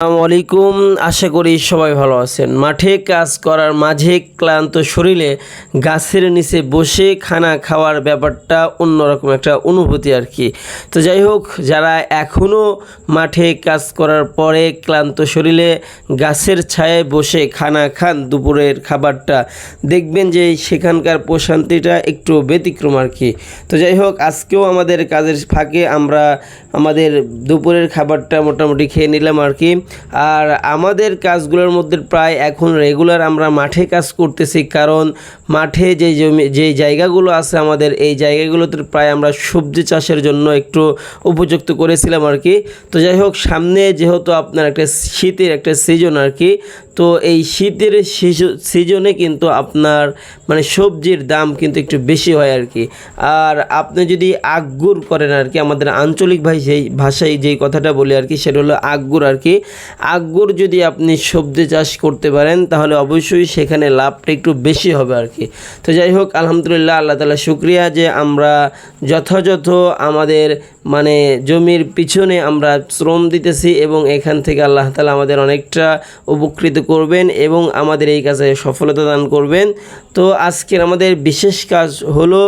আসসালামু আলাইকুম। আশা করি সবাই ভালো আছেন। মাঠে কাজ করার মাঝে ক্লান্ত শরীরে গাছের নিচে বসে খানা খাওয়ার ব্যাপারটা অন্যরকম একটা অনুভূতি আর কি। তো যাই হোক, যারা এখনও মাঠে কাজ করার পরে ক্লান্ত শরীরে গাছের ছায়ায় বসে খানা খান, দুপুরের খাবারটা দেখবেন যে সেখানকার প্রশান্তিটা একটু ব্যতিক্রম আর কি। তো যাই হোক, আজকেও আমাদের কাজের ফাঁকে আমরা আমাদের দুপুরের খাবারটা মোটামুটি খেয়ে নিলাম আর কি। আর আমাদের কাজগুলোর মধ্যে প্রায় এখন রেগুলার আমরা মাঠে কাজ করতেছি, কারণ মাঠে যে জমি, যে জায়গাগুলো আছে আমাদের, এই জায়গাগুলোতে প্রায় আমরা সবজি চাষের জন্য একটু উপযুক্ত করেছিলাম আর কি তো যাই হোক, সামনে যেহেতু আপনার একটা শীতের একটা সিজন আর কি তো এই শীতের সিজ- সিজনে কিন্তু আপনার মানে সবজির দাম কিন্তু একটু বেশি হয় আর কি আর আপনি যদি আগ্গুর করেন আর কি আমাদের আঞ্চলিক ভাই যেই ভাষায় যেই কথাটা বলি আর কি সেটা হলো আগ্গুর আর কি আগ্গুর যদি আপনি সবজি চাষ করতে পারেন, তাহলে অবশ্যই সেখানে লাভটা একটু বেশি হবে আর কি। তো যাই হোক, আলহামদুলিল্লাহ, আল্লাহ তালা শুক্রিয়া যে আমরা যথাযথ আমাদের মানে জমির পিছনে আমরা শ্রম দিতেছি এবং এখান থেকে আল্লাহ তালা আমাদের অনেকটা উপকৃত করবেন এবং আমাদের এই কাজে সফলতা দান করবেন। তো আজকের আমাদের বিশেষ কাজ হলো,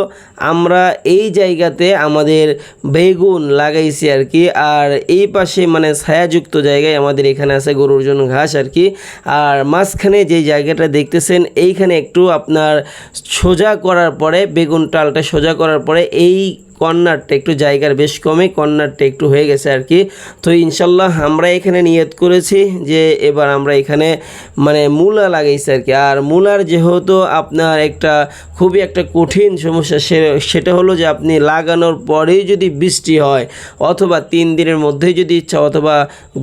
আমরা এই জায়গাতে আমাদের বেগুন লাগাইছি আর কি, আর এই পাশে মানে ছায়াযুক্ত জায়গায় আমাদের এখানে আছে গরুর জন্য ঘাস আর কি। আর মাঝখানে যে জায়গাটা দেখতেছেন, এইখানে একটু আপনার সোজা করার পরে, বেগুন টালটা সোজা করার পরে, এই কর্নারটা একটু জায়গার বেশ কমে, কর্নারটা একটু হয়ে গেছে আর কি। তো ইনশাল্লাহ আমরা এখানে নিয়ত করেছি যে এবার আমরা এখানে মানে মূলা লাগাইছি আর কি। আর মূলার যেহেতু আপনার একটা খুবই একটা কঠিন সমস্যা সেটা হলো যে আপনি লাগানোর পরেই যদি বৃষ্টি হয় অথবা তিন দিনের মধ্যেই যদি ইচ্ছা অথবা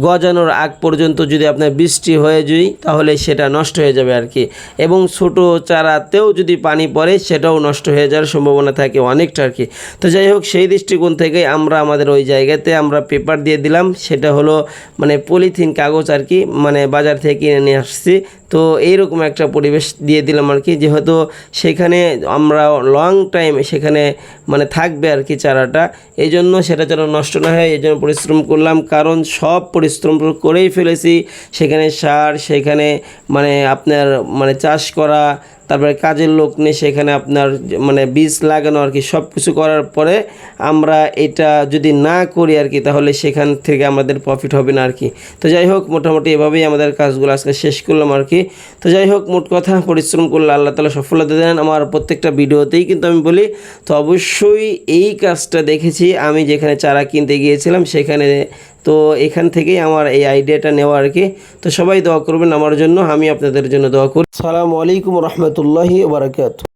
গজানোর আগ পর্যন্ত যদি আপনার বৃষ্টি হয়ে যায়, তাহলে সেটা নষ্ট হয়ে যাবে আর কি। এবং ছোট চারাতেও যদি পানি পড়ে, সেটাও নষ্ট হয়ে যাওয়ার সম্ভাবনা থাকে অনেকটা আর কি। তো যাই হোক সেই দৃষ্টিকোণ থেকে আমরা আমাদের ওই জায়গাতে আমরা পেপার দিয়ে দিলাম। সেটা হলো মানে পলিথিন কাগজ আর কি মানে বাজার থেকে কিনে নিয়ে আসছি। তো এইরকম একটা পরিবেশ দিয়ে দিলাম আর কি। যেহেতু সেখানে আমরা লং টাইম সেখানে মানে থাকবে আর কি চারাটা। এই জন্য সেটা যেন নষ্ট না হয়, এই জন্য পরিশ্রম করলাম। কারণ সব পরিশ্রম করেই ফেলেছি। সেখানে সার, সেখানে মানে আপনার মানে চাষ করা, তারপরে কাজের লোক নিয়ে সেখানে আপনার মানে বীজ লাগানো আর কি সব কিছু করার পরে আমরা এটা যদি না করি আর কি, তাহলে সেখান থেকে আমাদের প্রফিট হবে না আর কি। তো যাই হোক, মোটামুটি এভাবেই আমাদের কাজগুলো আজকে শেষ করলাম আর কি। তো যাই হোক, মোট কথা, পরিশ্রম করলে আল্লাহ তালা সফলতা দেন। আমার প্রত্যেকটা ভিডিওতেই কিন্তু আমি বলি, তো অবশ্যই এই কাজটা দেখেছি। আমি যেখানে চারা কিনতে গিয়েছিলাম, সেখানে তো এখান থেকেই আমার এই আইডিয়াটা নেওয়া আর কি। তো সবাই দোয়া করবেন আমার জন্য আমি আপনাদের জন্য দোয়া করি। সালামু আলাইকুম রহমতুল্লাহি বারাকাতু